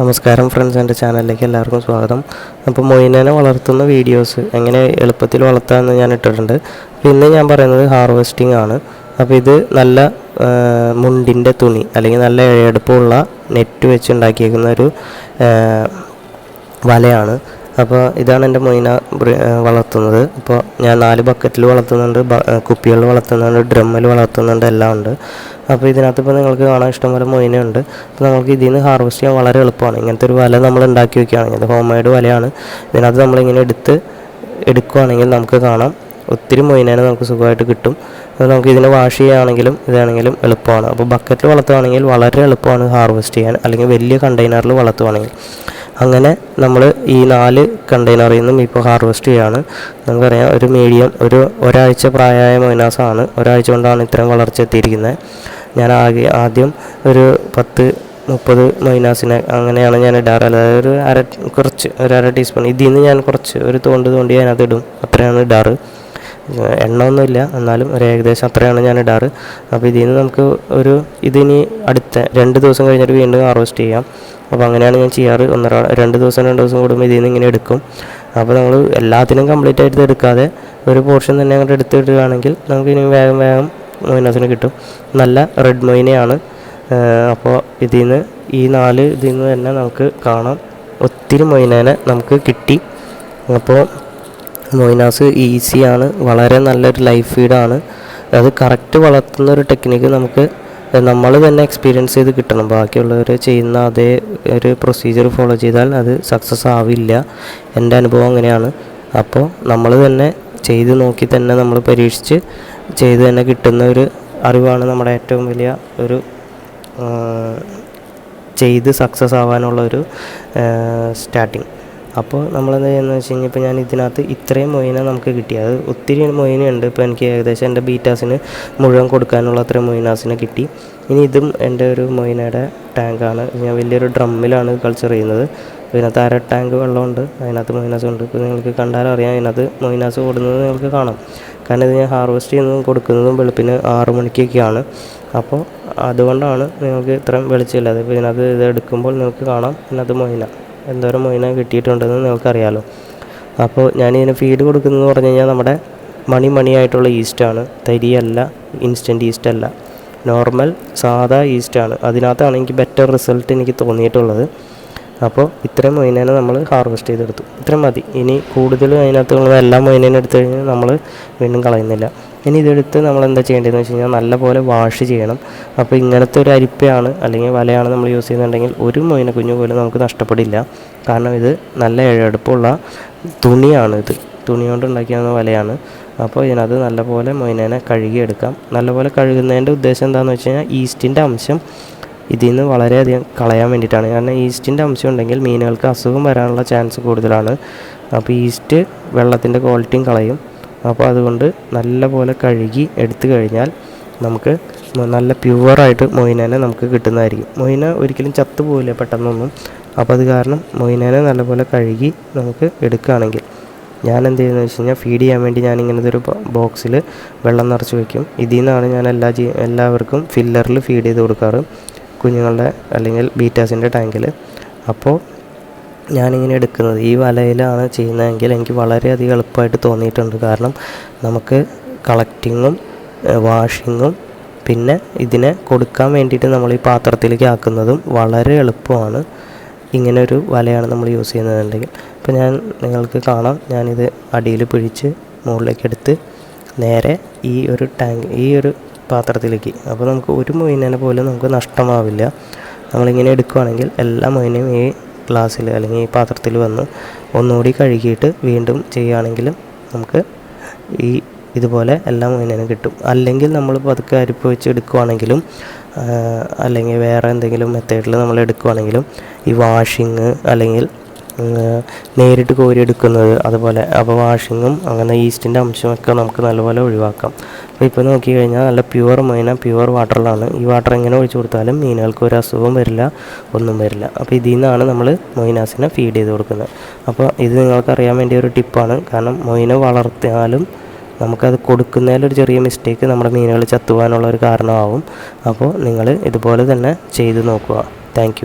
നമസ്കാരം ഫ്രണ്ട്സ് എന്റെ ചാനലിലേക്ക് എല്ലാവർക്കും സ്വാഗതം. അപ്പോൾ മൊയിനേനെ വളർത്തുന്ന വീഡിയോസ് എങ്ങനെ എളുപ്പത്തിൽ വളർത്താമെന്ന് ഞാൻ ഇട്ടിട്ടുണ്ട്. ഇന്ന് ഞാൻ പറയുന്നത് ഹാർവെസ്റ്റിംഗ് ആണ്. അപ്പോൾ ഇത് നല്ല മുണ്ടിന്റെ തുണി അല്ലെങ്കിൽ നല്ല ഇഴയെടുപ്പുള്ള നെറ്റ് വെച്ച് ഉണ്ടാക്കിയേക്കുന്ന ഒരു വലയാണ്. അപ്പോൾ ഇതാണ് എന്റെ മൊയിന വളർത്തുന്നത്. അപ്പോൾ ഞാൻ നാല് ബക്കറ്റിൽ വളർത്തുന്നുണ്ട് കുപ്പികളിൽ വളർത്തുന്നുണ്ട് ഡ്രമ്മിൽ വളർത്തുന്നുണ്ട് എല്ലാം ഉണ്ട്. അപ്പോൾ ഇതിനകത്ത് ഇപ്പോൾ നിങ്ങൾക്ക് കാണാൻ ഇഷ്ടംപോലെ മൊയിനുണ്ട് അപ്പോൾ നമുക്ക് ഇതിൽ നിന്ന് ഹാർവെസ്റ്റ് ചെയ്യാൻ വളരെ എളുപ്പമാണ്. ഇങ്ങനത്തെ ഒരു വല നമ്മൾ ഉണ്ടാക്കി വെക്കുകയാണെങ്കിൽ അത് ഹോം മെയ്ഡ് വലയാണ്. ഇതിനകത്ത് നമ്മളിങ്ങനെ എടുത്ത് എടുക്കുകയാണെങ്കിൽ നമുക്ക് കാണാം. ഒത്തിരി മൊയിനേനെ നമുക്ക് സുഖമായിട്ട് കിട്ടും. അപ്പോൾ നമുക്ക് ഇതിനെ വാഷ് ചെയ്യുകയാണെങ്കിലും ഇതാണെങ്കിലും എളുപ്പമാണ്. അപ്പോൾ ബക്കറ്റിൽ വളർത്തുകയാണെങ്കിൽ വളരെ എളുപ്പമാണ് ഹാർവെസ്റ്റ് ചെയ്യാൻ അല്ലെങ്കിൽ വലിയ കണ്ടെയ്നറിൽ വളർത്തുകയാണെങ്കിൽ. അങ്ങനെ നമ്മൾ ഈ നാല് കണ്ടെയ്നറിൽ നിന്നും ഇപ്പോൾ ഹാർവെസ്റ്റ് ചെയ്യാണ് നമുക്കറിയാം ഒരു മീഡിയം ഒരു ഒരാഴ്ച പ്രായമായ മൈനാസാണ് ഒരാഴ്ച കൊണ്ടാണ് ഇത്രയും വളർച്ച എത്തിയിരിക്കുന്നത്. ഞാൻ ആകെ ആദ്യം ഒരു പത്ത് മുപ്പത് മൈനാസിനെ അങ്ങനെയാണ് ഞാൻ ഇടാറ് അതായത് ഒരു അര കുറച്ച് ഒരു അര ടീസ്പൂൺ ഇതിൽ നിന്ന് ഞാൻ കുറച്ച് ഒരു തോണ്ട് തോണ്ടി അതിനകത്ത് ഇടും. അത്രയാണ് ഇടാറ്. എണ്ണമൊന്നുമില്ല എന്നാലും ഒരു ഏകദേശം അത്രയാണ് ഞാൻ ഇടാറ്. അപ്പോൾ ഇതിൽ നിന്ന് നമുക്ക് ഒരു ഇതിനി അടുത്ത രണ്ട് ദിവസം കഴിഞ്ഞിട്ട് വീണ്ടും ഹാർവെസ്റ്റ് ചെയ്യാം. അപ്പോൾ അങ്ങനെയാണ് ഞാൻ ചെയ്യാറ്. ഒന്നര രണ്ട് ദിവസം രണ്ട് ദിവസം കൂടുമ്പോൾ ഇതിൽ നിന്ന് ഇങ്ങനെ എടുക്കും. അപ്പോൾ നമ്മൾ എല്ലാത്തിനും കംപ്ലീറ്റ് ആയിട്ട് എടുക്കാതെ ഒരു പോർഷൻ തന്നെ അങ്ങോട്ട് എടുത്തിടുകയാണെങ്കിൽ നമുക്ക് ഇനി വേഗം വേഗം മൊയിനാസിന് കിട്ടും. നല്ല റെഡ് മൊയിനയാണ്. അപ്പോൾ ഇതിൽ നിന്ന് ഈ നാല് ഇതിൽ നിന്ന് തന്നെ നമുക്ക് കാണാം. ഒത്തിരി മൊയിനേനെ നമുക്ക് കിട്ടി. അപ്പോൾ മൊയിനാസ് ഈസിയാണ്. വളരെ നല്ലൊരു ലൈഫ് ഫീഡാണ് അത് കറക്റ്റ് വളർത്തുന്ന ഒരു ടെക്നിക്ക് നമുക്ക് നമ്മൾ തന്നെ എക്സ്പീരിയൻസ് ചെയ്ത് കിട്ടണം. ബാക്കിയുള്ളവർ ചെയ്യുന്ന അതേ ഒരു പ്രൊസീജിയർ ഫോളോ ചെയ്താൽ അത് സക്സസ് ആവില്ല. എന്റെ അനുഭവം അങ്ങനെയാണ്. അപ്പോൾ നമ്മൾ തന്നെ ചെയ്ത് നോക്കി തന്നെ നമ്മൾ പരീക്ഷിച്ച് ചെയ്ത് തന്നെ കിട്ടുന്ന ഒരു അറിവാണ് നമ്മുടെ ഏറ്റവും വലിയ ഒരു ചെയ്ത് സക്സസ് ആവാനുള്ള ഒരു സ്റ്റാർട്ടിങ് അപ്പോൾ നമ്മളെന്താ ചെയ്യുന്നത് വെച്ച് കഴിഞ്ഞാൽ ഇപ്പോൾ ഞാൻ ഇതിനകത്ത് ഇത്രയും മൊയിന നമുക്ക് കിട്ടി. അത് ഒത്തിരി മൊയിനുണ്ട്. ഇപ്പോൾ എനിക്ക് ഏകദേശം എന്റെ ബീറ്റാസിന് മുഴുവൻ കൊടുക്കാനുള്ള അത്രയും മൊയിനാസിനെ കിട്ടി. ഇനി ഇതും എന്റെ ഒരു മൊയിനയുടെ ടാങ്കാണ് ഞാൻ വലിയൊരു ഡ്രമ്മിലാണ് കൾച്ചർ ചെയ്യുന്നത്. ഇതിനകത്ത് അര ടാങ്ക് വെള്ളമുണ്ട്. അതിനകത്ത് മൊയിനാസ് ഉണ്ട്. ഇപ്പോൾ നിങ്ങൾക്ക് കണ്ടാൽ അറിയാം അതിനകത്ത് മൊയിനാസ് ഓടുന്നത് നിങ്ങൾക്ക് കാണാം. കാരണം ഇത് ഞാൻ ഹാർവെസ്റ്റ് ചെയ്യുന്നതും കൊടുക്കുന്നതും വെളുപ്പിന് ആറ് മണിക്കൊക്കെയാണ്. അപ്പോൾ അതുകൊണ്ടാണ് നിങ്ങൾക്ക് ഇത്രയും വെളിച്ചമില്ലാതെ. ഇപ്പോൾ ഇതിനകത്ത് ഇത് എടുക്കുമ്പോൾ നിങ്ങൾക്ക് കാണാം ഇതിനകത്ത് മൊയിന. എന്തോരം മൊയിന കിട്ടിയിട്ടുണ്ടെന്ന് നിങ്ങൾക്കറിയാലോ. അപ്പോൾ ഞാൻ ഇതിന് ഫീഡ് കൊടുക്കുന്നതെന്ന് പറഞ്ഞു കഴിഞ്ഞാൽ നമ്മുടെ മണി മണിയായിട്ടുള്ള ഈസ്റ്റാണ് തരിയല്ല ഇൻസ്റ്റന്റ് ഈസ്റ്റ് അല്ല. നോർമൽ സാധാ ഈസ്റ്റാണ് അതിനകത്താണ് എനിക്ക് ബെറ്റർ റിസൾട്ട് എനിക്ക് തോന്നിയിട്ടുള്ളത്. അപ്പോൾ ഇത്രയും മൊയിനേനെ നമ്മൾ ഹാർവെസ്റ്റ് ചെയ്തെടുത്തു. ഇത്രയും മതി. ഇനി കൂടുതലും അതിനകത്തുള്ള എല്ലാ മൊയിനേനും എടുത്തു കഴിഞ്ഞാൽ നമ്മൾ വീണ്ടും കളയുന്നില്ല. ഇനി ഇതെടുത്ത് നമ്മൾ എന്താ ചെയ്യേണ്ടതെന്ന് വെച്ച് കഴിഞ്ഞാൽ നല്ലപോലെ വാഷ് ചെയ്യണം. അപ്പോൾ ഇങ്ങനത്തെ ഒരു അരിപ്പയാണ് അല്ലെങ്കിൽ വലയാണ് നമ്മൾ യൂസ് ചെയ്യുന്നുണ്ടെങ്കിൽ ഒരു മൊയിന കുഞ്ഞു പോലും നമുക്ക് നഷ്ടപ്പെടില്ല. കാരണം ഇത് നല്ല എഴുപ്പുള്ള തുണിയാണ് ഇത്. തുണി കൊണ്ട് വലയാണ്. അപ്പോൾ ഇതിനകത്ത് നല്ലപോലെ മൊയിനേനെ കഴുകിയെടുക്കാം. നല്ലപോലെ കഴുകുന്നതിന്റെ ഉദ്ദേശം എന്താണെന്ന് വെച്ച് കഴിഞ്ഞാൽ ഈസ്റ്റിന്റെ അംശം ഇതിൽ നിന്ന് വളരെയധികം കളയാൻ വേണ്ടിയിട്ടാണ്. കാരണം ഈസ്റ്റിന്റെ അംശം ഉണ്ടെങ്കിൽ മീനുകൾക്ക് അസുഖം വരാനുള്ള ചാൻസ് കൂടുതലാണ്. അപ്പോൾ ഈസ്റ്റ് വെള്ളത്തിന്റെ ക്വാളിറ്റിയും കളയും. അപ്പോൾ അതുകൊണ്ട് നല്ലപോലെ കഴുകി എടുത്തു കഴിഞ്ഞാൽ നമുക്ക് നല്ല പ്യുവറായിട്ട് മൊയിനേനെ നമുക്ക് കിട്ടുന്നതായിരിക്കും. മൊയിന ഒരിക്കലും ചത്തു പോവില്ല പെട്ടെന്നൊന്നും. അപ്പോൾ അത് കാരണം മൊയിനേനെ നല്ലപോലെ കഴുകി നമുക്ക് എടുക്കുകയാണെങ്കിൽ ഞാൻ എന്ത് ചെയ്യുന്നത് വെച്ച് കഴിഞ്ഞാൽ ഫീഡ് ചെയ്യാൻ വേണ്ടി ഞാൻ ഇങ്ങനത്തെ ഒരു ബോക്സിൽ വെള്ളം നിറച്ച് വയ്ക്കും ഇതിൽ നിന്നാണ് ഞാൻ എല്ലാ ജീ എല്ലാവർക്കും ഫില്ലറിൽ ഫീഡ് ചെയ്ത് കൊടുക്കാറ് കുഞ്ഞുങ്ങളുടെ അല്ലെങ്കിൽ ബീറ്റാസിന്റെ ടാങ്കിൽ അപ്പോൾ ഞാനിങ്ങനെ എടുക്കുന്നത്. ഈ വലയിലാണ് ചെയ്യുന്നതെങ്കിൽ എനിക്ക് വളരെയധികം എളുപ്പമായിട്ട് തോന്നിയിട്ടുണ്ട്. കാരണം നമുക്ക് കളക്റ്റിങ്ങും വാഷിങ്ങും പിന്നെ ഇതിനെ കൊടുക്കാൻ വേണ്ടിയിട്ട് നമ്മൾ ഈ പാത്രത്തിലേക്ക് ആക്കുന്നതും വളരെ എളുപ്പമാണ്. ഇങ്ങനെ ഒരു വലയാണ് നമ്മൾ യൂസ് ചെയ്യുന്നതെന്നുണ്ടെങ്കിൽ. അപ്പോൾ ഞാൻ നിങ്ങൾക്ക് കാണാം. ഞാനിത് അടിയിൽ പിഴിച്ച് മുകളിലേക്ക് എടുത്ത് നേരെ ഈ ഒരു ടാങ്ക് ഈ ഒരു പാത്രത്തിലേക്ക്. അപ്പോൾ നമുക്ക് ഒരു മൊയിനെ പോലും നമുക്ക് നഷ്ടമാവില്ല. നമ്മളിങ്ങനെ എടുക്കുകയാണെങ്കിൽ എല്ലാ മൊയിനെയും ഈ ഗ്ലാസ്സിൽ അല്ലെങ്കിൽ ഈ പാത്രത്തിൽ വന്ന് ഒന്നുകൂടി കഴുകിയിട്ട് വീണ്ടും ചെയ്യുകയാണെങ്കിലും നമുക്ക് ഈ ഇതുപോലെ എല്ലാം ഇങ്ങനെ കിട്ടും. അല്ലെങ്കിൽ നമ്മൾ പതുക്കെ അരിപ്പ് വെച്ച് എടുക്കുവാണെങ്കിലും അല്ലെങ്കിൽ വേറെ എന്തെങ്കിലും മെത്തേഡിൽ നമ്മൾ എടുക്കുവാണെങ്കിലും ഈ വാഷിങ് അല്ലെങ്കിൽ നേരിട്ട് കോരി എടുക്കുന്നത് അതുപോലെ അപ്പോൾ വാഷിങ്ങും അങ്ങനെ ഈസ്റ്റിന്റെ അംശമൊക്കെ നമുക്ക് നല്ലപോലെ ഒഴിവാക്കാം. അപ്പോൾ ഇപ്പോൾ നോക്കി കഴിഞ്ഞാൽ നല്ല പ്യുവർ മൈന പ്യുവർ വാട്ടറിലാണ് ഈ വാട്ടർ എങ്ങനെ ഒഴിച്ചു കൊടുത്താലും മീനുകൾക്ക് ഒരു അസുഖവും വരില്ല ഒന്നും വരില്ല. അപ്പോൾ ഇതിൽ നിന്നാണ് നമ്മൾ മൊയിനാസിനെ ഫീഡ് ചെയ്ത് കൊടുക്കുന്നത്. അപ്പോൾ ഇത് നിങ്ങൾക്ക് അറിയാൻ ഒരു ടിപ്പാണ് കാരണം മൊയിനെ വളർത്തിയാലും നമുക്കത് കൊടുക്കുന്നതിലൊരു ചെറിയ മിസ്റ്റേക്ക് നമ്മുടെ മീനുകൾ ചത്തുവാനുള്ള ഒരു കാരണമാവും. അപ്പോൾ നിങ്ങൾ ഇതുപോലെ തന്നെ ചെയ്ത് നോക്കുക. താങ്ക്